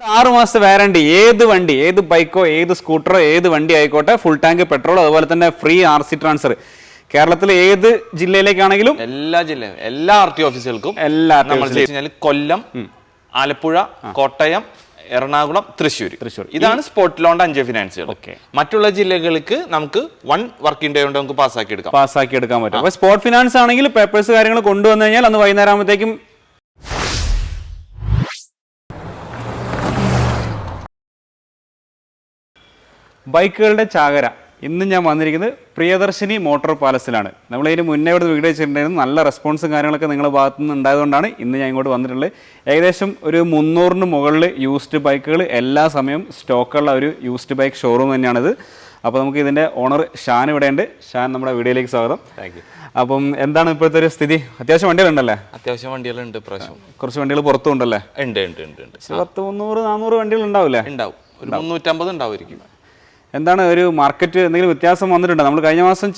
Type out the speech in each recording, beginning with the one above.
ആറ് മാസത്തെ വാറണ്ടി ഏത് വണ്ടി ഏത് ബൈക്കോ ഏത് സ്കൂട്ടറോ ഏത് വണ്ടി ആയിക്കോട്ടെ ഫുൾ ടാങ്ക് പെട്രോൾ അതുപോലെ തന്നെ ഫ്രീ ആർ സി ട്രാൻസ്ഫർ കേരളത്തിലെ ഏത് ജില്ലയിലേക്കാണെങ്കിലും എല്ലാ ജില്ലയിലും എല്ലാ ആർ ടി ഓഫീസുകൾക്കും എല്ലാ നമ്മൾ കൊല്ലം ആലപ്പുഴ കോട്ടയം എറണാകുളം തൃശ്ശൂർ തൃശ്ശൂർ. ഇതാണ് സ്പോട്ട് ലോൺ അഞ്ച് ഫിനാൻസുകൾ. മറ്റുള്ള ജില്ലകൾക്ക് നമുക്ക് വൺ വർക്കിംഗ് ഡേ ഉണ്ട് നമുക്ക് പാസ്സാക്കി എടുക്കാം. പാസ്സാക്കി എടുക്കാൻ പറ്റും. അപ്പോൾ സ്പോട്ട് ഫിനാൻസ് ആണെങ്കിൽ പേപ്പേഴ്സ് കാര്യങ്ങൾ കൊണ്ടുവന്നു കഴിഞ്ഞാൽ അന്ന് വൈകുന്നേരം ബൈക്കുകളുടെ ചാകര. ഇന്ന് ഞാൻ വന്നിരിക്കുന്നത് പ്രിയദർശിനി മോട്ടോർ പാലസിലാണ്. നമ്മൾ ഇതിന് മുന്നേ ഇവിടെ വീഡിയോ ചെയ്തിട്ടുണ്ടായിരുന്നു. നല്ല റെസ്പോൺസും കാര്യങ്ങളൊക്കെ നിങ്ങളുടെ ഭാഗത്തു നിന്ന് ഉണ്ടായതുകൊണ്ടാണ് ഇന്ന് ഞാൻ ഇങ്ങോട്ട് വന്നിട്ടുള്ളത്. ഏകദേശം ഒരു മുന്നൂറിന് മുകളിൽ യൂസ്ഡ് ബൈക്കുകൾ എല്ലാ സമയവും സ്റ്റോക്കുള്ള ഒരു യൂസ്ഡ് ബൈക്ക് ഷോറൂം തന്നെയാണിത്. അപ്പോൾ നമുക്ക് ഇതിന്റെ ഓണർ ഷാൻ ഇവിടെയുണ്ട് ഷാൻ നമ്മുടെ വീഡിയോയിലേക്ക് സ്വാഗതം. താങ്ക് യു അപ്പം എന്താണ് ഇപ്പോഴത്തെ ഒരു സ്ഥിതി? അത്യാവശ്യം വണ്ടികളുണ്ടല്ലേ? അത്യാവശ്യം വണ്ടികളുണ്ട് പ്രാവശ്യം. കുറച്ച് വണ്ടികൾ പുറത്തും ഉണ്ടല്ലേ? ഉണ്ട് ഉണ്ട് ഉണ്ട് ഉണ്ട്. പത്ത് മുന്നൂറ് നാനൂറ് വണ്ടികൾ ഉണ്ടാവില്ലേ ഉണ്ടാവും. ഒരു മുന്നൂറ്റമ്പത് ഉണ്ടാവുമായിരിക്കും. എന്താണ് ഒരു മാർക്കറ്റ് എന്തെങ്കിലും വ്യത്യാസം വന്നിട്ടുണ്ടോ? നമ്മൾ കഴിഞ്ഞ മാസം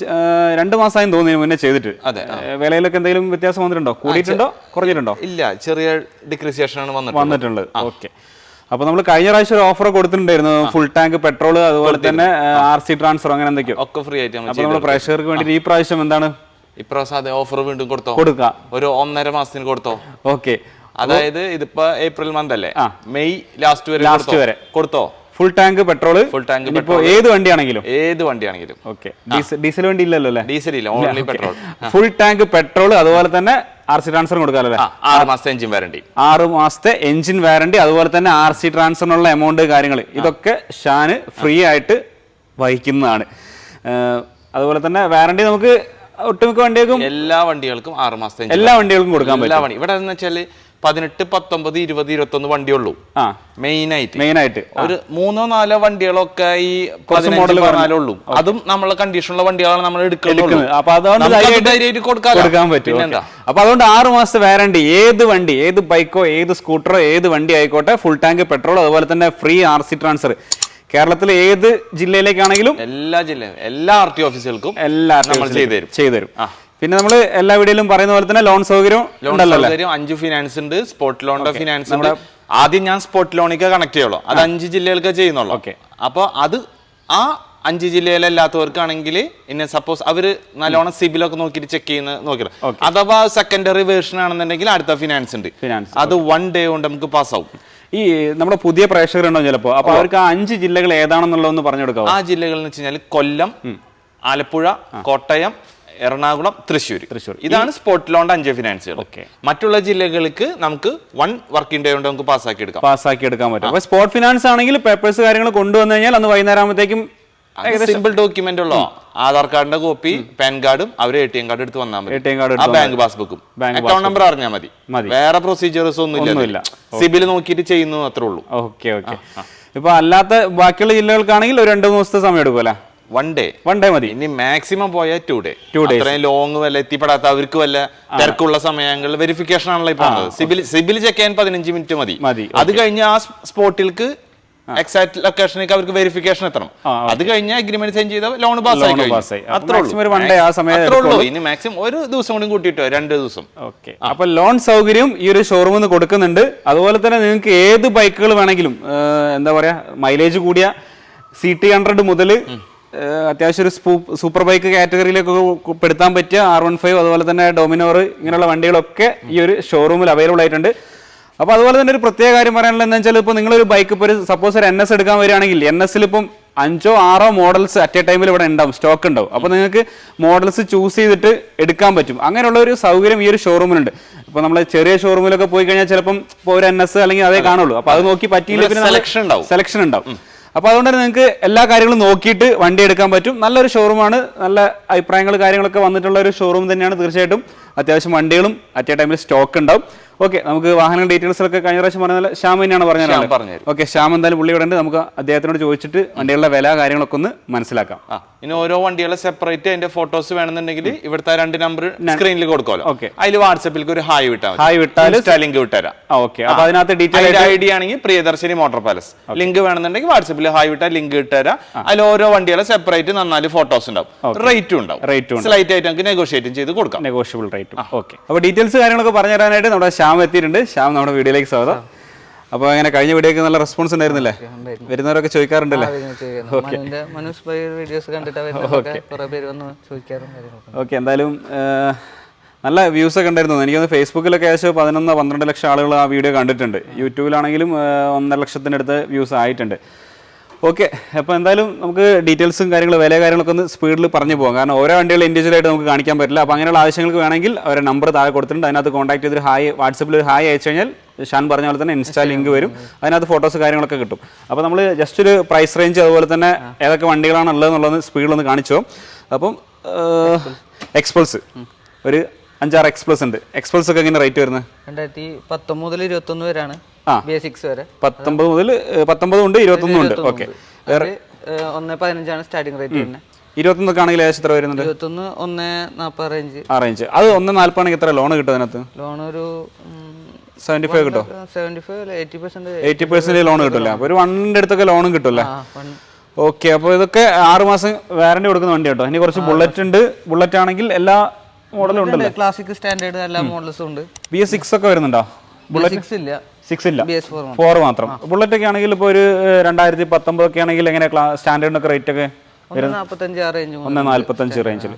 രണ്ട് മാസമായി തോന്നി മുന്നേ ചെയ്തിട്ട്. അതെ, വിലയിലൊക്കെ എന്തെങ്കിലും വ്യത്യാസം വന്നിട്ടുണ്ടോ? കൂടിയിട്ടുണ്ടോ? കുറഞ്ഞിട്ടുണ്ടോ? ഇല്ല ചെറിയ ഡിക്രിസിയേഷൻ ആണ് വന്നിട്ടുള്ളത്. ഓക്കെ. അപ്പൊ നമ്മൾ കഴിഞ്ഞ പ്രാവശ്യം ഒരു ഓഫർ കൊടുത്തിട്ടുണ്ടായിരുന്നു. ഫുൾ ടാങ്ക് പെട്രോൾ അതുപോലെ തന്നെ ആർ സി ട്രാൻസ്ഫർ അങ്ങനെ എന്തൊക്കെയോ. ഒക്കെ ഫ്രീ ആയിട്ട് അപ്പൊ നമ്മൾ പ്രേക്ഷകർക്ക് വേണ്ടി ഈ പ്രാവശ്യം എന്താണ്? ഇപ്രാവശ്യം അതെ ഓഫർ വീണ്ടും കൊടുത്തോ? കൊടുക്കാം. ഒരു ഒന്നര മാസത്തിന് കൊടുത്തോ? ഓക്കെ. അതായത് ഇതിപ്പോ ഏപ്രിൽ മന്ത് അല്ലേ? മെയ് ലാസ്റ്റ് വരെ ലാസ്റ്റ് വരെ. കൊടുത്തോ? Full tank petrol full tank ഇപ്പോൾ ഏത് വണ്ടിയാണെങ്കിലും? ഏത് വണ്ടിയാണെങ്കിലും. ഓക്കെ ഡീസൽ വണ്ടി ഇല്ലല്ലോ അല്ലേ? ഡീസൽ ഇല്ല only petrol full tank petrol അതുപോലെ തന്നെ ആർ സി ട്രാൻസ്ഫർ കൊടുക്കാമല്ലേ ആറ് മാസത്തെ എഞ്ചിൻ വാറണ്ടി ആറ് മാസത്തെ എഞ്ചിൻ വാറണ്ടി അതുപോലെ തന്നെ ആർ സി ട്രാൻസ്ഫറിനുള്ള എമൗണ്ട് കാര്യങ്ങൾ. ഇതൊക്കെ ഷാന് ഫ്രീ ആയിട്ട് വഹിക്കുന്നതാണ്. അതുപോലെ തന്നെ വാറണ്ടി നമുക്ക് ഒട്ടുമിക്ക വണ്ടികൾക്കും എല്ലാ വണ്ടികൾക്കും ആറ് മാസത്തെ എല്ലാ വണ്ടികൾക്കും കൊടുക്കാൻ പറ്റും. ഇവിടെ എന്ന് വെച്ചാൽ പതിനെട്ട് പത്തൊമ്പത് ഇരുപത് ഇരുപത്തൊന്ന് വണ്ടിയുള്ളൂ. ആ. മെയിൻ ആയിട്ട് മെയിൻ ആയിട്ട് ഒരു മൂന്നോ നാലോ വണ്ടികളൊക്കെ ഈ പതിനഞ്ച് പതിനാലുള്ളൂ അതും നമ്മളെ കണ്ടീഷനുള്ള വണ്ടികളാണ് നമ്മൾ എടുക്കുന്നത്. കൊടുക്കാൻ പറ്റും. അപ്പൊ അതുകൊണ്ട് ആറ് മാസത്തെ വാറണ്ടി ഏത് വണ്ടി ഏത് ബൈക്കോ ഏത് സ്കൂട്ടറോ ഏത് വണ്ടി ആയിക്കോട്ടെ ഫുൾ ടാങ്ക് പെട്രോൾ അതുപോലെ തന്നെ ഫ്രീ ആർ സി ട്രാൻസ്ഫർ കേരളത്തിലെ ഏത് ജില്ലയിലേക്കാണെങ്കിലും എല്ലാ ജില്ലയിലും എല്ലാ ആർ ടി ഓഫീസുകൾക്കും എല്ലാ നമ്മൾ ചെയ്തു തരും ചെയ്തു തരും ആ. പിന്നെ നമ്മൾ എല്ലാ വീഡിയോയിലും പറയുന്ന പോലെ തന്നെ ലോൺ സൗകര്യം ലോൺ? സൗകര്യം അഞ്ച് ഫിനാൻസ് ഉണ്ട് സ്പോട്ട് ലോണിന്റെ ഫിനാൻസ് ഉണ്ട്. ആദ്യം ഞാൻ സ്പോട്ട് ലോണിക്ക് കണക്ട് ചെയ്യുള്ളൂ. അത് അഞ്ച് ജില്ലകൾക്ക് ചെയ്യുന്നുള്ളൂ. ഓക്കെ അപ്പോൾ അത് ആ അഞ്ച് ജില്ലയിലല്ലാത്തവർക്കാണെങ്കിൽ ഇന്നെ സപ്പോസ് അവർ നല്ലോണം സിബിലൊക്കെ നോക്കിയിട്ട് ചെക്ക് ചെയ്യുന്ന നോക്കില്ല അഥവാ സെക്കൻഡറി വേർഷൻ ആണെന്നുണ്ടെങ്കിൽ അടുത്ത ഫിനാൻസ് ഉണ്ട്. അത് വൺ ഡേ കൊണ്ട് നമുക്ക് പാസ് ആവും. ഈ നമ്മുടെ പുതിയ പ്രേക്ഷകരുണ്ടോ ചിലപ്പോ? അപ്പൊ അവർക്ക് ആ അഞ്ച് ജില്ലകൾ ഏതാണെന്നുള്ളതെന്ന് പറഞ്ഞു കൊടുക്കാം ആ ജില്ലകൾ എന്ന് വെച്ച് കഴിഞ്ഞാൽ കൊല്ലം ആലപ്പുഴ കോട്ടയം എറണാകുളം തൃശ്ശൂർ തൃശ്ശൂർ. ഇതാണ് സ്പോട്ട് ലോണിന്റെ അഞ്ച് ഫിനാൻസുകൾ ഓക്കെ. മറ്റുള്ള ജില്ലകൾക്ക് നമുക്ക് വൺ വർക്കിംഗ് ഡേ കൊണ്ട് നമുക്ക് പാസ്സാക്കി എടുക്കാം. പാസ്സാക്കി എടുക്കാൻ പറ്റും. അപ്പൊ സ്പോട്ട് ഫിനാൻസ് ആണെങ്കിൽ പേപ്പേഴ്സ് കാര്യങ്ങൾ കൊണ്ടുവന്നു കഴിഞ്ഞാൽ അന്ന് വൈകുന്നേരം ആകുമ്പോഴത്തേക്കും സിമ്പിൾ ഡോക്യുമെന്റ് ഉള്ളോ ആധാർ കാർഡിന്റെ കോപ്പി പാൻ കാർഡും അവരെ എ ടി എം കാർഡ് എടുത്ത് വന്നാൽ മതി. ആ ബാങ്ക് പാസ്ബുക്കും ബാങ്ക് അക്കൗണ്ട് നമ്പർ അറിഞ്ഞാൽ മതി. മതി. വേറെ പ്രൊസീജിയേഴ്സ് ഒന്നും ഒന്നുമില്ല. ഇല്ല സിബിൽ നോക്കിയിട്ട് ചെയ്യുന്നു അത്രേ ഉള്ളൂ. Okay okay. ഇപ്പൊ അല്ലാത്ത ബാക്കിയുള്ള ജില്ലകൾക്കാണെങ്കിൽ ഒരു രണ്ട് മൂന്ന് ദിവസത്തെ സമയം എടുക്കും അല്ലേ? വൺ ഡേ വൺ ഡേ മതി. ഇനി മാക്സിമം പോയാൽ ടു ഡേ ടു ഡേ അത്രയും ലോങ് വല്ല എത്തിപ്പെടാത്ത അവർക്ക് വല്ല തിരക്കുള്ള സമയങ്ങളിൽ വെരിഫിക്കേഷൻ ആണല്ലോ ഇപ്പൊ സിബിൽ സിബിൽ ചെക്ക് ചെയ്യാൻ പതിനഞ്ച് മിനിറ്റ് മതി. മതി, അത് കഴിഞ്ഞ് ആ സ്പോട്ടിലേക്ക് എക്സാക്ട് ലൊക്കേഷനിലേക്ക് അവർക്ക് വെരിഫിക്കേഷൻ എത്തണം. അത് കഴിഞ്ഞാൽ അഗ്രിമെന്റ് സൈൻ ചെയ്ത ലോൺ പാസ് ആയി. അത്രേ ഉള്ളൂ. ഇനി മാക്സിമം ഒരു ദിവസം കൂടി കൂട്ടിയിട്ടോ രണ്ട് ദിവസം. ഓക്കെ. അപ്പൊ ലോൺ സൗകര്യം ഈ ഒരു ഷോറൂമിൽ നിന്ന് കൊടുക്കുന്നുണ്ട്. അതുപോലെ തന്നെ നിങ്ങൾക്ക് ഏത് ബൈക്കുകൾ വേണമെങ്കിലും എന്താ പറയാ മൈലേജ് കൂടിയ സി ടി ഹൺഡ്രഡ് മുതൽ അത്യാവശ്യം ഒരു സൂപ്പർ ബൈക്ക് കാറ്റഗറിയിലേക്ക് പെടുത്താൻ പറ്റിയ ആർ വൺ ഫൈവ് അതുപോലെ തന്നെ ഡൊമിനോർ ഇങ്ങനെയുള്ള വണ്ടികളൊക്കെ ഈ ഒരു ഷോറൂമിൽ അവൈലബിൾ ആയിട്ടുണ്ട്. അപ്പോൾ അതുപോലെ തന്നെ ഒരു പ്രത്യേക കാര്യം പറയാനുള്ളത് എന്താ വെച്ചാൽ ഇപ്പോൾ നിങ്ങളൊരു ബൈക്ക് ഇപ്പോൾ ഒരു സപ്പോസ് ഒരു എൻ എസ് എടുക്കാൻ വരികയാണെങ്കിൽ എൻ എസിൽ ഇപ്പം അഞ്ചോ ആറോ മോഡൽസ് അറ്റ് എ ടൈമിൽ ഇവിടെ ഉണ്ടാവും സ്റ്റോക്ക് ഉണ്ടാവും. അപ്പോൾ നിങ്ങൾക്ക് മോഡൽസ് ചൂസ് ചെയ്തിട്ട് എടുക്കാൻ പറ്റും. അങ്ങനെയുള്ള ഒരു സൗകര്യം ഈ ഒരു ഷോറൂമിലുണ്ട് ഇപ്പോൾ നമ്മൾ ചെറിയ ഷോറൂമിലൊക്കെ പോയി കഴിഞ്ഞാൽ ചിലപ്പം ഇപ്പോൾ ഒരു എൻ എസ് അല്ലെങ്കിൽ അതേ കാണുള്ളൂ. അപ്പോൾ അത് നോക്കി പറ്റിയില്ല പിന്നെ സെലക്ഷൻ ഉണ്ടാവും. സെലക്ഷൻ ഉണ്ടാവും. അപ്പോൾ അതുകൊണ്ട് തന്നെ നിങ്ങൾക്ക് എല്ലാ കാര്യങ്ങളും നോക്കിയിട്ട് വണ്ടി എടുക്കാൻ പറ്റും. നല്ലൊരു ഷോറൂമാണ് നല്ല അഭിപ്രായങ്ങൾ കാര്യങ്ങളൊക്കെ വന്നിട്ടുള്ള ഒരു ഷോറൂം തന്നെയാണ്. തീർച്ചയായിട്ടും അത്യാവശ്യം വണ്ടികളും അറ്റ് എ ടൈമിൽ സ്റ്റോക്ക് ഉണ്ടാവും. ഓക്കെ നമുക്ക് വാഹന ഡീറ്റെയിൽസ് ഒക്കെ കഴിഞ്ഞ പ്രാവശ്യം പറഞ്ഞാൽ ശ്യാം തന്നെയാണ് പറഞ്ഞത്. ഓക്കെ ശ്യാം എന്തായാലും പുള്ളി ഇവിടെ ഉണ്ട് നമുക്ക് അദ്ദേഹത്തിനോട് ചോദിച്ചിട്ട് വണ്ടികളുടെ വില കാര്യങ്ങളൊക്കെ ഒന്ന് മനസ്സിലാക്കാം. ഇനി ഓരോ വണ്ടികളെ സെപ്പറേറ്റ് അതിന്റെ ഫോട്ടോസ് വേണമെന്നുണ്ടെങ്കിൽ ഇവിടുത്തെ രണ്ട് നമ്പർ സ്ക്രീനിൽ കൊടുക്കുമല്ലോ. ഓക്കെ അതിൽ വാട്സപ്പിലേക്ക് ഒരു ഹായ് വിട്ടാൽ ഹായ് വിട്ടാൽ ലിങ്ക് വിട്ടുതരാം ഓക്കെ അപ്പൊ അതിനകത്ത് ഡീറ്റെയിൽ ഐ ഡി ആണെങ്കിൽ പ്രിയദർശിനി മോട്ടോർ പാലസ്. ലിങ്ക് വേണമെന്നുണ്ടെങ്കിൽ വാട്സപ്പിൽ ഹായ് വിട്ടാൽ ലിങ്ക് ഇട്ടുതരാം അതിൽ ഓരോ വണ്ടികളെ സെപ്പറേറ്റ് നന്നാൽ ഫോട്ടോസ് ഉണ്ടാവും. റേറ്റും ഉണ്ടാവും. റേറ്റും സ്ലൈറ്റ് ആയിട്ട് നമുക്ക് നെഗോഷിയേറ്റും ചെയ്ത് കൊടുക്കാം. നെഗോഷ്യബിൾ റേറ്റ് ഓക്കെ അപ്പൊ ഡീറ്റെയിൽസ് കാര്യങ്ങളൊക്കെ പറഞ്ഞു തരാനായിട്ട് നമ്മുടെ ശ്യാം എത്തിയിട്ടുണ്ട്. ശ്യാം നമ്മുടെ വീഡിയോയിലേക്ക് സ്വാഗതം. അപ്പോൾ അങ്ങനെ കഴിഞ്ഞ വീഡിയോക്ക് നല്ല റെസ്പോൺസ് ഉണ്ടായിരുന്നില്ലേ? വരുന്നവരൊക്കെ ചോദിക്കാറുണ്ടല്ലേ? ഓക്കെ എന്തായാലും നല്ല വ്യൂസ് ഒക്കെ ഉണ്ടായിരുന്നു. എനിക്ക് തോന്നുന്നു ഫേസ്ബുക്കിലൊക്കെ ഏകദേശം പതിനൊന്ന് പന്ത്രണ്ട് ലക്ഷം ആളുകൾ ആ വീഡിയോ കണ്ടിട്ടുണ്ട്. യൂട്യൂബിലാണെങ്കിലും ഒന്നര ലക്ഷത്തിനടുത്ത് വ്യൂസ് ആയിട്ടുണ്ട്. ഓക്കെ അപ്പോൾ എന്തായാലും നമുക്ക് ഡീറ്റെയിൽസും കാര്യങ്ങളും വില കാര്യങ്ങളൊക്കെ ഒന്ന് സ്പീഡിൽ പറഞ്ഞു പോകാം. കാരണം ഓരോ വണ്ടികൾ ഇൻഡിവിജ്വലായിട്ട് നമുക്ക് കാണിക്കാൻ പറ്റില്ല. അപ്പോൾ അങ്ങനെയുള്ള ആവശ്യങ്ങൾക്ക് വേണമെങ്കിൽ അവരെ നമ്പർ താഴെ കൊടുത്തിട്ടുണ്ട്. അതിനകത്ത് കോൺടാക്ട് ചെയ്തൊരു ഹായ് വാട്സപ്പിൽ ഒരു ഹായ് അയച്ചു കഴിഞ്ഞാൽ ഷാൻ പറഞ്ഞ പോലെ തന്നെ ഇൻസ്റ്റാ ലിങ്ക് വരും. അതിനകത്ത് ഫോട്ടോസ് കാര്യങ്ങളൊക്കെ കിട്ടും. അപ്പോൾ നമ്മൾ ജസ്റ്റ് ഒരു പ്രൈസ് റേഞ്ച് അതുപോലെ തന്നെ ഏതൊക്കെ വണ്ടികളാണ് ഉള്ളതെന്നുള്ളത് സ്പീഡിലൊന്ന് കാണിച്ചോ അപ്പം എക്സ്പൾസ് ഒരു അഞ്ചാറ് എക്സ്പ്ലസ് ഉണ്ട്. എക്സ്പ്ലസ് ഒക്കെ എങ്ങനെ റേറ്റ് വരുന്നത്? രണ്ടായിരത്തി പത്തൊമ്പത് മുതൽ ഇരുപത്തൊന്ന് വരെയാണ്. വരെ. പത്തൊമ്പത് മുതൽ പത്തൊമ്പതും ഉണ്ട് ഇരുപത്തൊന്നും ഉണ്ട്. ഓക്കെ വേറെ ഒന്ന് പതിനഞ്ചാണ് സ്റ്റാർട്ടിംഗ് റേറ്റ് വരുന്നത്. ഇരുപത്തൊന്നൊക്കെ ആണെങ്കിൽ ഏകദേശം എത്ര വരുന്നുണ്ട്? ഇരുപത്തൊന്ന് ഒന്ന് നാൽപ്പത് റേഞ്ച് ആ റേഞ്ച് അത് ഒന്ന് നാൽപ്പതാണെങ്കിൽ എത്ര ലോൺ കിട്ടും അതിനകത്ത്? ലോൺ ഒരു സെവന്റി ഫൈവ് കിട്ടും? Seventy five eighty percent eighty percent loan കിട്ടില്ല? അപ്പോൾ ഒരു വണ്ണിന്റെ അടുത്തൊക്കെ ലോണും കിട്ടില്ല? ഓക്കെ അപ്പോൾ ഇതൊക്കെ ആറ് മാസം വാറണ്ടി കൊടുക്കുന്ന വണ്ടി കേട്ടോ ഇനി കുറച്ച് ബുള്ളറ്റ് ഉണ്ട്. ബുള്ളറ്റ് ആണെങ്കിൽ എല്ലാ മോഡലും ക്ലാസിക് സ്റ്റാൻഡേർഡ് എല്ലാ മോഡൽസും ഉണ്ട്. ബി എസ് സിക്സ് ഒക്കെ വരുന്നുണ്ടോ? സിക്സ് ഇല്ല. സിക്സ് ഇല്ല. ഫോർ മാത്രം. ബുള്ളറ്റ് ഒക്കെ ആണെങ്കിൽ ഇപ്പോൾ ഒരു രണ്ടായിരത്തി പത്തൊമ്പത് ഒക്കെ ആണെങ്കിൽ എങ്ങനെ സ്റ്റാൻഡേർഡിനൊക്കെ റേറ്റ് ഒക്കെ ഒന്ന് നാല്പത്തഞ്ച് റേഞ്ചിൽ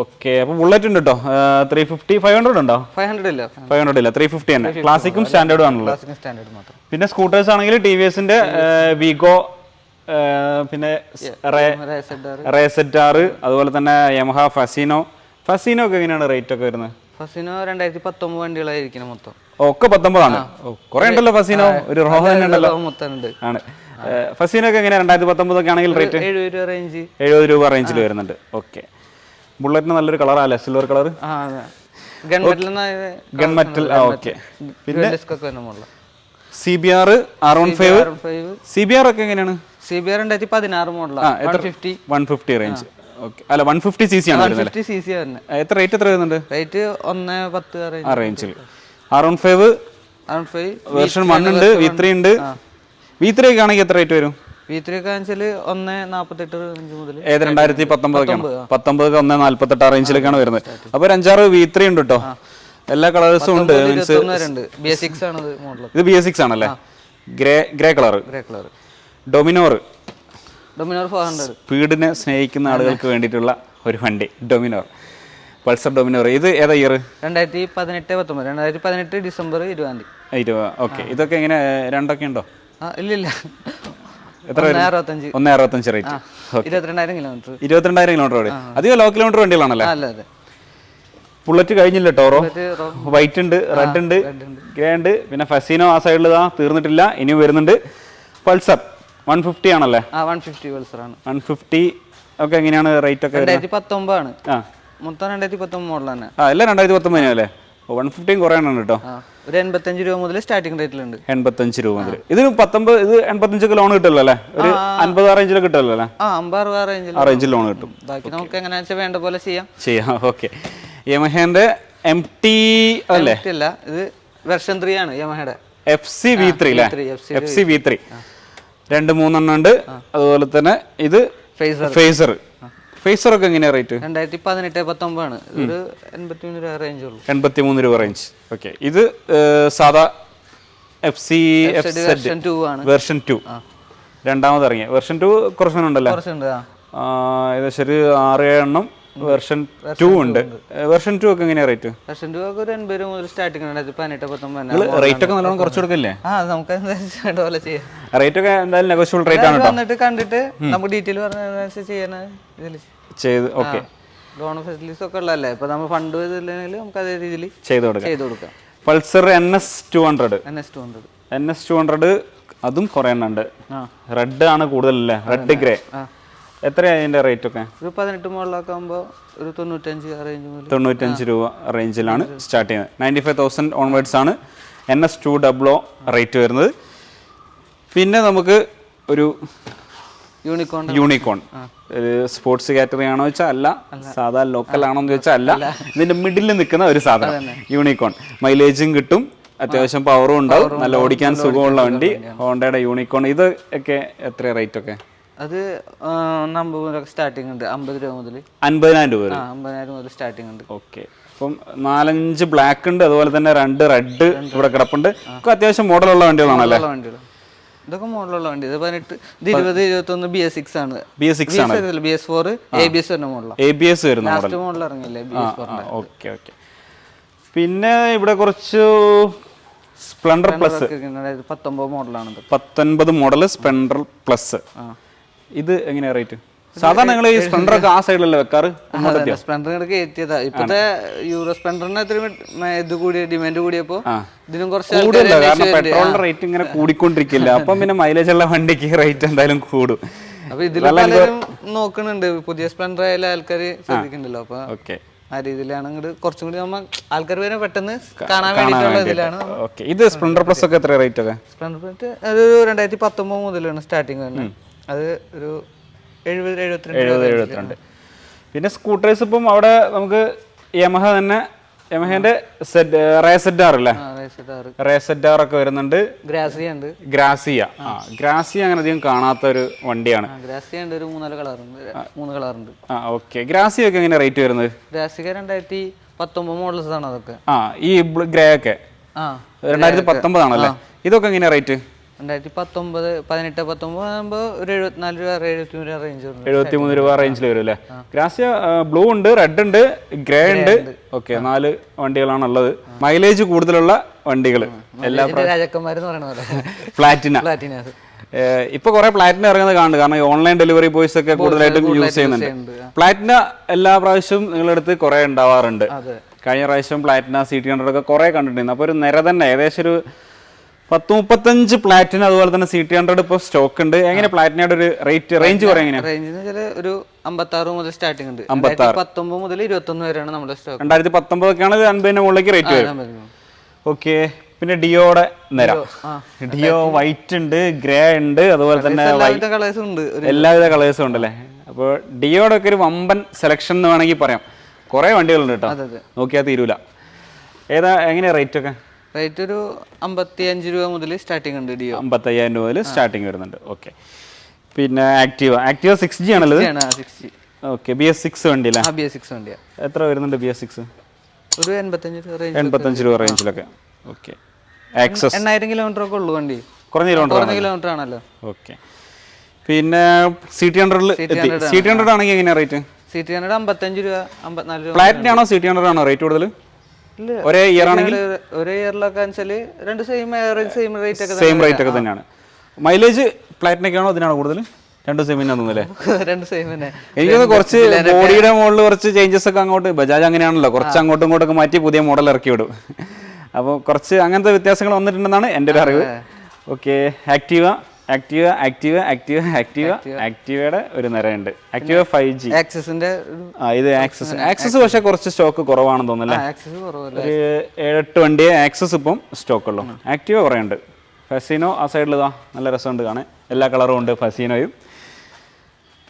ഓക്കെ ബുള്ളറ്റ് ഉണ്ട്. കേട്ടോ ത്രീ ഫിഫ്റ്റി ഫൈവ് ഹൺഡ്രഡ് ഉണ്ടോ? ഫൈവ് ഹൺഡ്രഡ് ഇല്ല. ഫൈവ് ഹൺഡ്രഡ് ഇല്ല. ത്രീ ഫിഫ്റ്റി തന്നെ. ക്ലാസിക്കും സ്റ്റാൻഡേർഡും മാത്രം. പിന്നെ സ്കൂട്ടേഴ്സ് ആണെങ്കിൽ ടി വി എസിന്റെ വിഗോ പിന്നെ റേസെറ്റ് ആറ് അതുപോലെ തന്നെ യമഹ ഫസീനോ. ഫസീനോ ഒക്കെ എങ്ങനെയാണ് റേറ്റ് ഒക്കെ വരുന്നത്? ഫസീനോ രണ്ടായിരത്തി പത്തൊമ്പത് വണ്ടികളായിരിക്കണം മൊത്തം. ഒക്കെ പത്തൊമ്പതാണ്. കുറെ ഉണ്ടല്ലോ ഫസീനോ. ഒരു റോഹ തന്നെ ഉണ്ടല്ലോ. ആണ്. ഫസീനോ ഒക്കെ എങ്ങനെയാണ് രണ്ടായിരത്തി പത്തൊമ്പതൊക്കെ ആണെങ്കിൽ റേറ്റ് എഴുപത് രൂപ റേഞ്ചിൽ വരുന്നുണ്ട്. ഓക്കെ. ബുള്ളറ്റിന് നല്ലൊരു കളറല്ലേ silver colour ഗൺമെറ്റിൽ okay. C B R R one five C B R ഒക്കെ എങ്ങനെയാണ്? സി ബി രണ്ടായിരത്തി പതിനാറ് മോഡലാണ് വൺ ഫിഫ്റ്റി റേഞ്ച് അല്ല വൺ ഫിഫ്റ്റി സി സി ആണ് സി സി എത്ര റേറ്റ് എത്ര വരുന്നുണ്ട്? റേറ്റ് ഒന്ന് പത്ത് ആ റേഞ്ചിൽ one five R five version one ഉണ്ട് വി ത്രീ ഉണ്ട്. വി ത്രീ ഒക്കെ ആണെങ്കിൽ എത്ര റേറ്റ് വരും? വി ത്രീ ഒക്കെ വെച്ചാൽ ഒന്ന് നാൽപ്പത്തെട്ട് റേഞ്ച് മുതൽ ഏത് രണ്ടായിരത്തി പത്തൊമ്പതൊക്കെയാണ് പത്തൊമ്പതൊക്കെ ഒന്ന് നാൽപ്പത്തെട്ട് ആ റേഞ്ചിലേക്കാണ് വരുന്നത്. അപ്പോൾ ഒരു അഞ്ചാറ് വി ത്രീ ഉണ്ട് കേട്ടോ എല്ലാ കളേഴ്സും ഉണ്ട് മീൻസ് ഇത് ബി എസ് സിക്സ് ആണല്ലേ? Grey grey colour grey colour Dominar Dominar four hundred സ്പീഡിനെ സ്നേഹിക്കുന്ന ആളുകൾക്ക് വേണ്ടിയിട്ടുള്ള ഒരു വണ്ടി ഡൊമിനോർ പൾസർ ഡൊമിനോർ ഇത് ഏതാ ഇയർ രണ്ടായിരത്തി പതിനെട്ട് പത്തൊമ്പത്. രണ്ടായിരത്തി പതിനെട്ട് ഡിസംബർ ഇരുപതാം തീയതി. ഇരുപത് ഓക്കെ ഇതൊക്കെ എങ്ങനെ രണ്ടൊക്കെ ഉണ്ടോ? ആ ഇല്ല ഇല്ല എത്ര ഒന്ന് അറുപത്തഞ്ച്. റേറ്റ് ഇരുപത്തിരണ്ടായിരം കിലോമീറ്റർ ഇരുപത്തിരണ്ടായിരം കിലോമീറ്റർ ഓടി. അധികം ലോ കിലോമീറ്റർ വണ്ടികളാണല്ലേ? ബുള്ളറ്റ് കഴിഞ്ഞില്ല ടോറോ? വൈറ്റ് ഉണ്ട് റെഡ് ഉണ്ട് ഗ്രേ ഉണ്ട്. പിന്നെ ഫസീനോ ആ സൈഡിൽ തീർന്നിട്ടില്ല. ഇനി വരുന്നുണ്ട്. പൾസർ. വൺ ഫിഫ്റ്റി ആണല്ലേ? ആ വൺ ഫിഫ്റ്റി ആണ്. വൺ ഫിഫ്റ്റി ഒക്കെ എങ്ങനെയാണ് റേറ്റ് ഒക്കെ രണ്ടായിരത്തി പത്തൊമ്പതാണ് ആ. മൊത്തം രണ്ടായിരത്തി പത്തൊമ്പത് മോഡൽ തന്നെ. ആ എല്ലാം രണ്ടായിരത്തി പത്തൊമ്പതിനല്ലേ വൺ ഫിഫ്റ്റിയും കുറയാനാണ് കേട്ടോ. ഒരു എൺപത്തഞ്ച് രൂപ മുതൽ സ്റ്റാർട്ടിംഗ് റേറ്റിലുണ്ട് എൺപത്തഞ്ച് രൂപ മുതൽ ഇതിന് പത്തൊമ്പത് ഇത് എൺപത്തഞ്ചൊക്കെ ലോൺ കിട്ടില്ലല്ലേ അല്ലേ? ഒരു അൻപത് ആ റേഞ്ചിൽ കിട്ടുമല്ലോ അല്ലേ? ആ അമ്പത് അറുപത് റേഞ്ചിൽ ആ റേഞ്ചിൽ ലോൺ കിട്ടും. ബാക്കി നമുക്ക് എങ്ങനെയാ വെച്ചാൽ വേണ്ട പോലെ ചെയ്യാം. ചെയ്യാം. ഓക്കെ യമഹേന്റെ എം ടി അല്ലേ? അല്ല ഇത് വെർഷൻ ത്രീ ആണ് യമഹയുടെ എഫ് സി വി ത്രീ അല്ലേ എഫ് സി വി ത്രീ രണ്ട് മൂന്നെണ്ണം ഉണ്ട്. അതുപോലെ തന്നെ ഇത് ഫേസർ ഫേസർ ഒക്കെ എങ്ങനെയാ റേറ്റ് രണ്ടായിരത്തി പതിനെട്ട് പത്തൊമ്പതാണ്. ഒരു എൺപത്തി മൂന്ന് രൂപ റേഞ്ച് ഉള്ളൂ. എൺപത്തി മൂന്ന് രൂപ റേഞ്ച് ഓക്കെ ഇത് സാധാ F C F Z version two രണ്ടാമത് ഇറങ്ങിയ. വെർഷൻ ടു കുറച്ചെണ്ണം ഉണ്ടല്ലോ? ഏകദേശം ഒരു ആറ് എണ്ണം വെർഷൻ ടു ഉണ്ട്. വെർഷൻ ടു ഒക്കെ എങ്ങനെയാ റേറ്റ് വെർഷൻ ടു ഒക്കെ ഒരു എൺപത് മുതൽ സ്റ്റാർട്ടിങ് രണ്ടായിരത്തി പതിനെട്ട് പത്തൊമ്പത് റേറ്റ് ഒക്കെ നല്ലോണം കുറച്ച് കൊടുക്കില്ലേ? ആ നമുക്ക് പോലെ ചെയ്യാം. റേറ്റ് ഒക്കെ എന്തായാലും നെഗോഷ്യബിൾ റേറ്റ് ആണ് വന്നിട്ട് കണ്ടിട്ട് നമുക്ക് ഡീറ്റെയിൽ പറഞ്ഞ ചെയ്യണ ഇതിൽ ചെയ്ത് ഓക്കെ ലോൺ ഫെസിലിറ്റീസ് ഒക്കെ ഉള്ളതല്ലേ? ഇപ്പൊ നമ്മൾ ഫണ്ട് ചെയ്തില്ലെങ്കിൽ നമുക്ക് അതേ രീതിയിൽ ചെയ്ത് കൊടുക്കാം. ചെയ്ത് കൊടുക്കാം. Pulsar N S two hundred N S two hundred N S two hundred അതും കുറേ എണ്ണം ഉണ്ട്. റെഡ് ആണ് കൂടുതലല്ലേ? റെഡ് ഗ്രേ എത്രയാണ് അതിന്റെ റേറ്റ് ഒക്കെ ഒരു പതിനെട്ട് മുകളിലൊക്കെ ആകുമ്പോൾ ഒരു തൊണ്ണൂറ്റഞ്ച് റേഞ്ച് മുതൽ തൊണ്ണൂറ്റഞ്ച് രൂപ റേഞ്ചിലാണ് സ്റ്റാർട്ട് ചെയ്യുന്നത്. നയന്റി ഫൈവ് തൗസൻഡ് ഓൺവേർഡ്സ് ആണ് N S two double rate വരുന്നത്. പിന്നെ നമുക്ക് ഒരു യൂണിക്കോൺ യൂണിക്കോൺ ഒരു സ്പോർട്സ് കാറ്റഗറി ആണോ വെച്ചാൽ അല്ല സാധാ ലോക്കൽ ആണോ എന്ന് ചോദിച്ചാൽ അല്ല. ഇതിന്റെ മിഡിൽ നിൽക്കുന്ന ഒരു സാധനം. യൂണിക്കോൺ മൈലേജും കിട്ടും അത്യാവശ്യം പവറും ഉണ്ടാവും. നല്ല ഓടിക്കാൻ സുഖമുള്ള വണ്ടി. ഹോണ്ടയുടെ യൂണിക്കോൺ ഇത് ഒക്കെ എത്ര റേറ്റ് ഒക്കെ? അത് ആ, സ്റ്റാർട്ടിംഗ് ഉണ്ട്. അമ്പത് രൂപ മുതൽ അൻപതിനായിരം രൂപ അമ്പതിനായിരം മുതൽ സ്റ്റാർട്ടിങ് ഉണ്ട്. ഓക്കെ. അപ്പം നാലഞ്ച് ബ്ലാക്ക് ഉണ്ട് അതുപോലെ തന്നെ രണ്ട് റെഡ് ഇവിടെ കിടപ്പുണ്ട്. അത്യാവശ്യം മോഡലുള്ള വണ്ടികളാണല്ലേ? വണ്ടികൾ ഇതൊക്കെ മോഡലുള്ള വണ്ടി. ഇത് പതിനെട്ട് ഇത് ഇരുപത് ഇരുപത്തൊന്ന് ബി എസ് സിക്സ് ആണ്. ബി എസ് സിക്സ് ആണ്. B S four A B S വരുന്ന മോഡലാണ് എ ബി എസ് വരുന്ന model. Last model ഇറങ്ങിയില്ലേ B S four okay okay. പിന്നെ ഇവിടെ കുറച്ച് സ്പ്ലെൻഡർ പ്ലസ് പത്തൊമ്പത് മോഡലാണ് പത്തൊൻപത് മോഡൽ സ്പ്ലെൻഡർ പ്ലസ് ഇത് എങ്ങനെയാ റേറ്റ്? സാധാരണ നിങ്ങൾ ഈ സ്പ്ലെൻഡർ ഒക്കെ ആ സൈഡിലല്ലേ വെക്കാറ്? സ്പ്ലെൻഡർ കയറ്റിയതാ. ഇപ്പത്തെ യൂറോ സ്പ്ലെൻഡറിന് ഇത് കൂടിയ ഡിമാൻഡ് കൂടിയപ്പോ ഇതിനും കുറച്ച് കാരണം പെട്രോളിന്റെ റേറ്റ് ഇങ്ങനെ കൂടിക്കൊണ്ടിരിക്കില്ല. അപ്പം പിന്നെ മൈലേജ് ഉള്ള വണ്ടിക്ക് റേറ്റ് എന്തായാലും കൂടും. അപ്പൊ ഇതിൽ പലരും നോക്കുന്നുണ്ട്. പുതിയ സ്പ്ലെൻഡർ ആയാലും ആൾക്കാർ ശ്രദ്ധിക്കുന്നുണ്ടല്ലോ. അപ്പൊ ഓക്കെ. ആ രീതിയിലാണ് അങ്ങോട്ട് കുറച്ചും കൂടി നമ്മ ആൾക്കാർ വരെ പെട്ടെന്ന് കാണാൻ വേണ്ടിയിട്ടുള്ള ഇതിലാണ്. ഇത് സ്പ്ലെൻഡർ പ്ലസ് ഒക്കെ എത്ര റേറ്റ് ഒക്കെ? സ്പ്ലെൻഡർ അത് രണ്ടായിരത്തി പത്തൊമ്പത് മുതലാണ് സ്റ്റാർട്ടിങ് വരുന്നത്. അത് ഒരു എഴുപത് എഴുപത്തിരണ്ട് എഴുപത് എഴുപത്തിരണ്ട്. പിന്നെ സ്കൂട്ടേഴ്സ് ഇപ്പം അവിടെ നമുക്ക് യമഹ തന്നെ യമഹന്റെ സെറ്റ് റേ സെറ്റ് ആർ അല്ലേ റേ സെറ്റ് ആർ ഒക്കെ വരുന്നുണ്ട്. ഗ്രാസിയ ഉണ്ട്. ഗ്രാസിയ. ആ. ഗ്രാസിയ അങ്ങനെ അധികം കാണാത്ത ഒരു വണ്ടിയാണ്. ഗ്രാസിയ ഉണ്ട് ഒരു മൂന്നാൽ കളറുണ്ട് മൂന്ന് കളറുണ്ട് ആ ഓക്കെ ഗ്രാസിയ ഒക്കെ എങ്ങനെ റേറ്റ് വരുന്നത്? ഗ്രാസിക രണ്ടായിരത്തി പത്തൊമ്പത് മോഡൽസ് ആണ് അതൊക്കെ. ആ ഈ ഗ്രേ ഒക്കെ. രണ്ടായിരത്തി പത്തൊമ്പതാണല്ലേ? ഇതൊക്കെ എങ്ങനെയാ റേറ്റ് രണ്ടായിരത്തി പത്തൊമ്പത് പതിനെട്ട് പത്തൊമ്പത് ആകുമ്പോൾ ഒരു എഴുപത്തിനാല് രൂപ എഴുപത്തി മൂന്ന് രൂപ റേഞ്ച് വരും എഴുപത്തി മൂന്ന് രൂപ റേഞ്ചിൽ വരും അല്ലേ? ഗ്രാസിയ ബ്ലൂ ഉണ്ട് റെഡ് ഉണ്ട് ഗ്രേ ഉണ്ട്. ഓക്കെ നാല് വണ്ടികളാണ് ഉള്ളത് മൈലേജ് കൂടുതലുള്ള വണ്ടികൾ എല്ലാ രാജാക്കന്മാരെന്ന് പറയുന്നത് പ്ലാറ്റിന ഏഹ് ഇപ്പൊ കുറെ പ്ലാറ്റിന ഇറങ്ങുന്നത് കാണുന്നത് കാരണം ഈ ഓൺലൈൻ ഡെലിവറി ബോയ്സ് ഒക്കെ കൂടുതലായിട്ടും യൂസ് ചെയ്യുന്നുണ്ട്. പ്ലാറ്റിന എല്ലാ പ്രാവശ്യവും നിങ്ങളടുത്ത് കുറെ ഉണ്ടാവാറുണ്ട്. കഴിഞ്ഞ പ്രാവശ്യം പ്ലാറ്റിന സി ടി ഹൺഡ്രഡ് ഒക്കെ കുറെ കണ്ടിട്ടുണ്ട് അപ്പൊ ഒരു നിര തന്നെ. ഏകദേശം ഒരു പത്ത് മുപ്പത്തഞ്ച് പ്ലാറ്റിന് അതുപോലെ തന്നെ സി ടി ഹൺഡ്രഡ് ഇപ്പോൾ സ്റ്റോക്ക് ഉണ്ട്. എങ്ങനെ പ്ലാറ്റിനയുടെ ഒരു റേറ്റ് റേഞ്ച് പറയാം എങ്ങനെയാണ് റേഞ്ച് എന്ന് വെച്ചാൽ ഒരു അമ്പത്തി ആറ് മുതൽ സ്റ്റാർട്ടിംഗ് ഉണ്ട്. രണ്ടായിരത്തി പത്തൊമ്പത് മുതൽ ഇരുപത്തൊന്ന് വരെയാണ് നമ്മുടെ സ്റ്റോക്ക് രണ്ടായിരത്തി പത്തൊമ്പതൊക്കെയാണ് അൻപതിന്റെ മുകളിലേക്ക് റേറ്റ് വരും ഓക്കെ പിന്നെ ഡിയോടെ നിര. ഡിയോ വൈറ്റ് ഉണ്ട് ഗ്രേ ഉണ്ട് അതുപോലെ തന്നെ എല്ലാവിധ കളേഴ്സും ഉണ്ട് ഒരു എല്ലാവിധ കളേഴ്സും ഉണ്ടല്ലേ? അപ്പോൾ ഡിയോടെ ഒക്കെ ഒരു വമ്പൻ സെലക്ഷൻ എന്ന് വേണമെങ്കിൽ പറയാം. കുറേ വണ്ടികളുണ്ട് കേട്ടോ. അതെ, അതെ. നോക്കിയാൽ തീരൂല. ഏതാ എങ്ങനെയാ റേറ്റ് ഒക്കെ? റേറ്റ് ഒരു അമ്പത്തി അഞ്ച് രൂപ മുതൽ സ്റ്റാർട്ടിംഗ് ഉണ്ട് ഡിയോ അമ്പത്തയ്യായിരം രൂപ മുതൽ സ്റ്റാർട്ടിങ് വരുന്നുണ്ട്. ഓക്കെ പിന്നെ ആക്റ്റീവ ആക്റ്റീവ സിക്സ് ജി ആണല്ലോ sixty okay B S six വണ്ടി അല്ലേ ബി എസ് സിക്സ് വണ്ടിയാണ് എത്ര വരുന്നുണ്ട് ബി എസ് സിക്സ് ഒരു എൺപത്തഞ്ച് റേഞ്ച് എൺപത്തഞ്ച് രൂപ റേഞ്ചിലൊക്കെ ഓക്കെ ആക്സസ് എണ്ണായിരം കിലോമീറ്റർ ഒക്കെ ഉള്ളു വണ്ടി. കുറഞ്ഞ കിലോമീറ്റർ കുറഞ്ഞ കിലോമീറ്റർ ആണല്ലോ. ഓക്കെ പിന്നെ സി ടി ഹൺഡ്രഡിൽ സി ടി ഹൺഡ്രഡ് ആണെങ്കിൽ എങ്ങനെയാണ് റേറ്റ് സി ടി ഹൺഡ്രഡ് അമ്പത്തഞ്ച് രൂപ അമ്പത്തിനാല് രൂപ പ്ലാറ്റിന ആണോ സി ടി ഹൺഡ്രഡ് ആണോ റേറ്റ് കൂടുതൽ ഒരേ ഇയർ ആണെങ്കിൽ ഒരേ ഇയറിലൊക്കെ രണ്ട് സെയിം സെയിം റേറ്റ് ഒക്കെ സെയിം റേറ്റ് ഒക്കെ തന്നെയാണ്. മൈലേജ് പ്ലാറ്റിനൊക്കെയാണോ അതിനാണ് കൂടുതൽ? രണ്ട് സെയിം തന്നെ തോന്നുന്നല്ലേ തന്നെ. രണ്ട് സെയിം തന്നെ. എനിക്കൊന്ന് കുറച്ച് ബോഡിയുടെ മുകളിൽ കുറച്ച് ചേഞ്ചസ് ഒക്കെ അങ്ങോട്ട് ബജാജ് അങ്ങനെയാണല്ലോ. കുറച്ച് അങ്ങോട്ടും ഇങ്ങോട്ടും ഒക്കെ മാറ്റി പുതിയ മോഡൽ ഇറക്കി വിടും. അപ്പോൾ കുറച്ച് അങ്ങനത്തെ വ്യത്യാസങ്ങൾ വന്നിട്ടുണ്ടെന്നാണ് എന്റെ ഒരു അറിവ്. Okay Activa Activa Activa Activa Activa ആക്റ്റീവയുടെ ഒരു നിരയുണ്ട്. ആക്റ്റീവ ഫൈവ് ജി ആക്സസിന്റെ ആ ഇത് ആക്സസ്. ആക്സസ് പക്ഷെ കുറച്ച് സ്റ്റോക്ക് കുറവാണെന്ന് തോന്നുന്നല്ലേ? ആക്സസ് ഒരു ഏഴെട്ട് വണ്ടി ആക്സസ് ഇപ്പം സ്റ്റോക്ക് ഉള്ളു. ആക്റ്റീവ കുറേ ഉണ്ട് ഫസീനോ ആ സൈഡിൽ ഇതാ നല്ല രസമുണ്ട് കാണാൻ. എല്ലാ കളറും ഉണ്ട് ഫസീനോയും.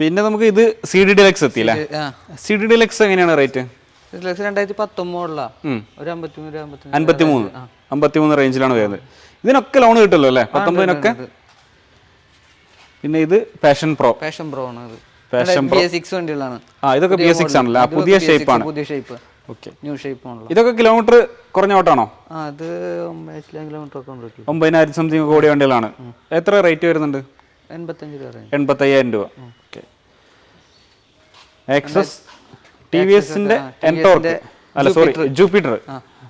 പിന്നെ നമുക്ക് ഇത് സി ഡി ഡിലക്സ് എത്തിയില്ലേ? സി ഡി ഡിലക്സ് എങ്ങനെയാണ് റേറ്റ് അമ്പത്തിമൂന്ന് രണ്ടായിരത്തി ഒരു അമ്പത്തി മൂന്ന് അമ്പത്തി അൻപത്തി മൂന്ന് അമ്പത്തി മൂന്ന് റേഞ്ചിലാണ് വരുന്നത്. ഇതിനൊക്കെ ലോൺ കിട്ടുമല്ലോ അല്ലേ? പത്തൊമ്പതിനൊക്കെ? പിന്നെ ഇത് പാഷൻ പ്രോ പാഷൻ പ്രോ ആണ് ഇത്. പാഷൻ പ്രോ സിക്സ് വണ്ടികളാണ്. ആ ഇതൊക്കെ ബി സിക്സ് ആണല്ലോ? പുതിയ ആണ്. പുതിയ ഷേപ്പ് ഓക്കെ ന്യൂ ഷേപ്പ് ആണല്ലോ. ഇതൊക്കെ കിലോമീറ്റർ കുറഞ്ഞ ഓട്ടാണോ അത് കിലോമീറ്റർ ഒക്കെ ഉണ്ട് ഒമ്പതിനായിരം സംതിങ് കോടി വണ്ടികളാണ്. എത്ര റേറ്റ് വരുന്നുണ്ട്? എൺപത്തഞ്ച് രൂപ. എൺപത്തയ്യായിരം രൂപ. ഓക്കെ എക്സസ് ടി വി എസിന്റെ എൻടോർക്ക് അല്ല സോറി ജൂപ്പിറ്റർ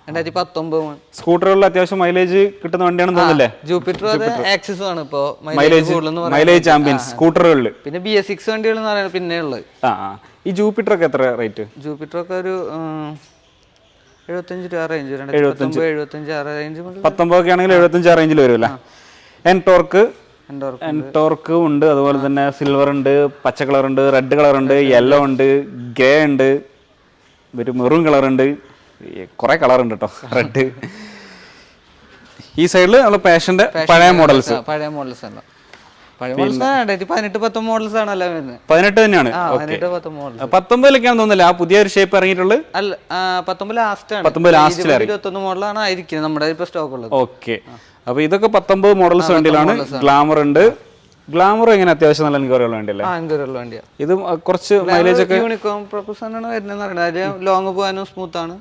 രണ്ടായിരത്തി പത്തൊമ്പത് സ്കൂട്ടറുകളിൽ അത്യാവശ്യം മൈലേജ് കിട്ടുന്ന വണ്ടിയാണെന്ന് തോന്നുന്നില്ലേ? ജൂപ്പിറ്റർ അത് ആക്സസ് ആണ് ഇപ്പോ. മൈലേജ് മൈലേജ് ചാമ്പ്യൻസ് സ്കൂട്ടറുകളിൽ പിന്നെ ബി എസ് സിക്സ് വണ്ടികൾ എന്ന് പറയുന്നത് പിന്നെ ഉള്ളത് ആ ആ. ഈ ജൂപ്പിറ്റർ ഒക്കെ എത്ര റേറ്റ് ജൂപ്പിറ്റർ ഒക്കെ ഒരു എഴുപത്തഞ്ച് രൂപ റേഞ്ച് പത്തൊമ്പത് എഴുപത്തഞ്ച് ആ റേഞ്ച് പത്തൊമ്പതൊക്കെ ആണെങ്കിൽ എഴുപത്തഞ്ച് റേഞ്ചിൽ വരുമല്ലേ എൻ ടോർക്ക് എൻടോർക്ക് ഉണ്ട്. അതുപോലെ തന്നെ സിൽവർ ഉണ്ട് പച്ച കളർ ഉണ്ട് റെഡ് കളർ ഉണ്ട് യെല്ലോ ഉണ്ട്. ഗ്രേ ഉണ്ട് ഒരു മെറൂൺ കളർ ഉണ്ട്. കുറെ കളർ ഉണ്ട് കേട്ടോ റെഡ് ഈ സൈഡിൽ നമ്മൾ പാഷന്റെ പഴയ മോഡൽസ് പഴയ മോഡൽസ് രണ്ടായിരത്തി പതിനെട്ട് പത്തൊമ്പത് മോഡൽസ് ആണല്ലോ വരുന്നത്? പതിനെട്ട് തന്നെയാണ്. പത്തൊമ്പതിലൊക്കെയാണ് തോന്നുന്നില്ല? ആ പുതിയ ഒരു ഷേപ്പ് ഇറങ്ങിയിട്ടുള്ളത്? അല്ല പത്തൊമ്പത് ലാസ്റ്റ് ആണ്. പത്തൊമ്പത് last ൽ ഇരുപത് ഇരുപത്തൊന്ന് മോഡലാണ് ആയിരിക്കുന്നത് നമ്മുടെ ഇപ്പൊ സ്റ്റോക്ക് ഉള്ളത്. ഓക്കെ അപ്പൊ ഇതൊക്കെ പത്തൊമ്പത് മോഡൽസ് വണ്ടിയിലാണ്. ഗ്ലാമർ ഉണ്ട്. ഗ്ലാമർ എങ്ങനെ അത്യാവശ്യം നല്ല എൻക്വയറികൾ വേണ്ടിയല്ലേ? വണ്ടിയാണ് ഇതും കുറച്ച് മൈലേജ് ഒക്കെ യൂണിക്കോം പ്രൊപ്പസൺ ആണ് വരുന്നത് അറിയണത് അതിൽ ലോങ് പോകാനും സ്മൂത്ത് ആണ്.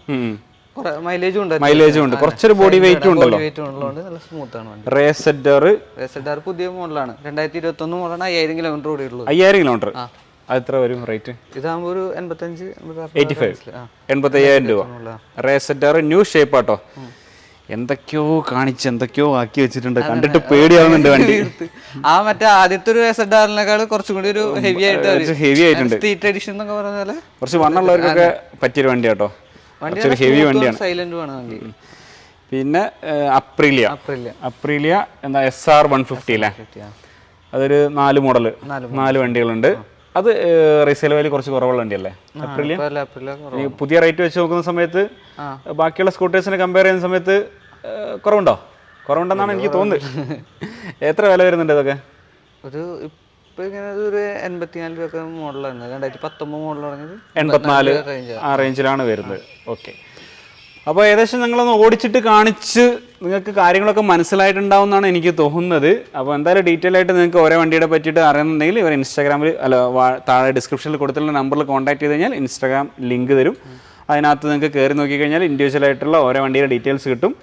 മൈലേജും ഉണ്ട്. മൈലേജും ഉണ്ട്. കുറച്ചൊരു ബോഡി വെയിറ്റ് ഉണ്ടല്ലോ. വെയിറ്റ് ഉള്ളതുകൊണ്ട് നല്ല സ്മൂത്ത് ആണ് റേസെഡർ പുതിയ മോഡലാണ് രണ്ടായിരത്തി ഇരുപത്തി ഒന്ന് മോഡലാണ് അയ്യായിരം കിലോമീറ്റർ ഓടിയുള്ളത് അയ്യായിരം കിലോമീറ്റർ എത്ര വരും റേറ്റ് ഇതാകുമ്പോൾ ഒരു എൺപത്തഞ്ച് എയ്റ്റി ഫൈവ്. എൺപത്തി അയ്യായിരം രൂപ. റേസെഡർ ന്യൂ ഷേപ്പ് ആട്ടോ. എന്തൊക്കെയോ കാണിച്ച് എന്തൊക്കെയോ ആക്കി വെച്ചിട്ടുണ്ട്. കണ്ടിട്ട് പേടിയാവുന്നുണ്ട് വണ്ടി. ആ മറ്റേ ആദ്യത്തെ ഒരു എസ് ആറിനേക്കാൾ കുറച്ചും കൂടി ഒരു ഹെവി ആയിട്ട് ഹെവി ആയിട്ടുണ്ട്. സ്ട്രീറ്റ് എഡിഷൻ എന്നൊക്കെ പറഞ്ഞാൽ കുറച്ച് വണ്ണുള്ളവർക്കൊക്കെ പറ്റിയൊരു വണ്ടി കേട്ടോ. കുറച്ചൊരു ഹെവി വണ്ടിയാണ്. സൈലന്റ് വണ്ടി. പിന്നെ അപ്രീലിയ. അപ്രീലിയ. എന്താ എസ് ആർ വൺ ഫിഫ്റ്റി അല്ലേ അതൊരു നാല് മോഡൽ നാല് വണ്ടികളുണ്ട്. അത് റീസെയിൽ വാല്യൂ കുറച്ച് കുറവുള്ള വണ്ടിയല്ലേ? അപ്രീലിയ? പുതിയ റേറ്റ് വെച്ച് നോക്കുന്ന സമയത്ത് ബാക്കിയുള്ള സ്കൂട്ടേഴ്സിനെ കമ്പയർ ചെയ്യുന്ന സമയത്ത് കുറവുണ്ടോ? കുറവുണ്ടെന്നാണ് എനിക്ക് തോന്നുന്നത്. എത്ര വില വരുന്നുണ്ട് ഇതൊക്കെ? ഒരു ഇപ്പൊ ഇങ്ങനെ ഒരു എൺപത്തിനാല് രൂപ മോഡലാണ് രണ്ടായിരത്തി പത്തൊമ്പത് മോഡൽ പറഞ്ഞത് എൺപത്തിനാല് ആ. റേഞ്ചിലാണ് വരുന്നത്. ഓക്കെ അപ്പോൾ ഏകദേശം ഞങ്ങളൊന്ന് ഓടിച്ചിട്ട് കാണിച്ച് നിങ്ങൾക്ക് കാര്യങ്ങളൊക്കെ മനസ്സിലായിട്ടുണ്ടാവുമെന്നാണ് എനിക്ക് തോന്നുന്നത്. അപ്പോൾ എന്തായാലും ഡീറ്റെയിൽ ആയിട്ട് നിങ്ങൾക്ക് ഓരോ വണ്ടിയുടെ പറ്റിയിട്ട് അറിയുന്നുണ്ടെങ്കിൽ ഇവർ ഇൻസ്റ്റാഗ്രാമിൽ അല്ല താഴെ ഡിസ്ക്രിപ്ഷനിൽ കൊടുത്തിട്ടുള്ള നമ്പറിൽ കോൺടാക്ട് ചെയ്ത് കഴിഞ്ഞാൽ ഇൻസ്റ്റാഗ്രാം ലിങ്ക് തരും. അതിനകത്ത് നിങ്ങൾക്ക് കയറി നോക്കിക്കഴിഞ്ഞാൽ ഇൻഡിവിജ്വൽ ആയിട്ടുള്ള ഓരോ വണ്ടിയുടെ ഡീറ്റെയിൽസ് കിട്ടും.